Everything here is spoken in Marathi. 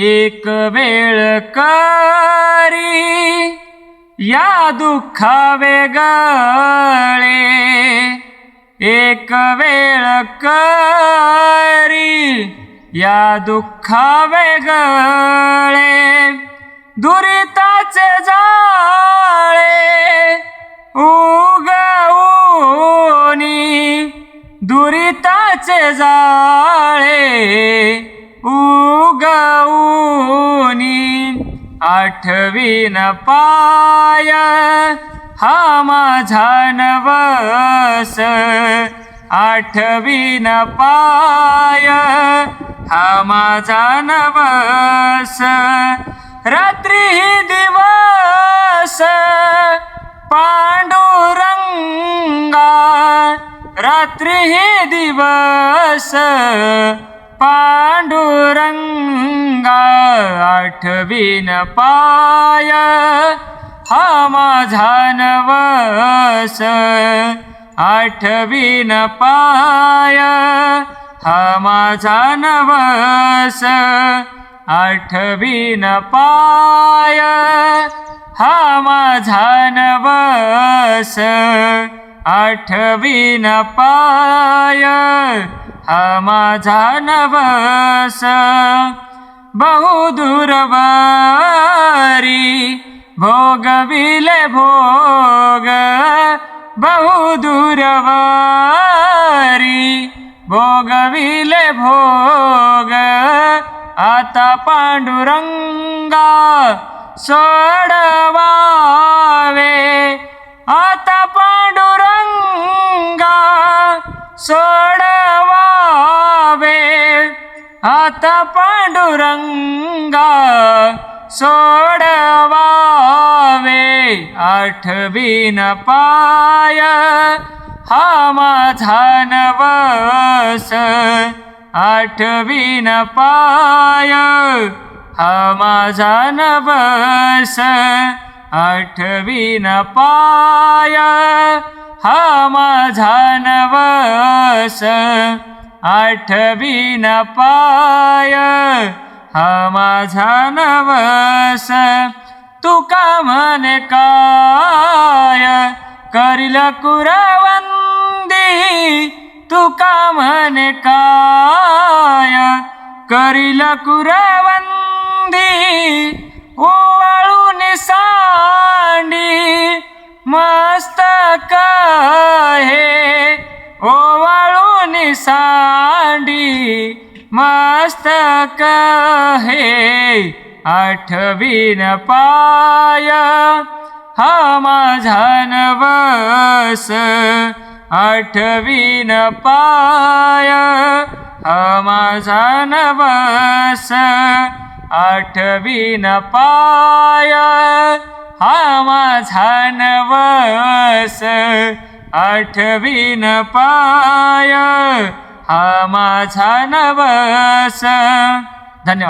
एक वेळ करी या दुःखा वेगळे एक वेळ करी या दुःखा वेगळे दुरिताचे जाळे उगवूनी दुरिताचे जाळे. उगवूनी आठवीन पाय हा माझा नवस. आठवीन पाय हा माझा नवस. रात्री दिवस पांडुरंगा. रात्री दिवस पांडुरंगा आठवीन पाय हा माझा नवस. आठवीन पाय हा माझा नवस. आठवीन पाय हा माझा नवस. आठवीन पाय. हा माझा नवस बहुदूरवारी भोगविले भोग बहुदूरवारी भोगविले भोग आता पांडुरंगा सोडवावे आता पांडुरंगा सोड आता पांडुरंगा सोडवावे आठवीन पाय हा माझा नवस आठवीन पाय हा माझा नवस आठवीन पाय हा माझा नवस आठवीन पाय हा माझा नवस. तुका म्हणे काय? करील कुरवंदी. तुका म्हणे काय? करील कुरावंदी. ओवाळून सांडी मस्तक हे सांडी मस्तक हे आठवीन पाय हा माझा नवस आठवीन पाय हा माझा नवस आठवीन पाय हा माझा नवस आठवीन पाय हा माझा नवस. धन्यवाद.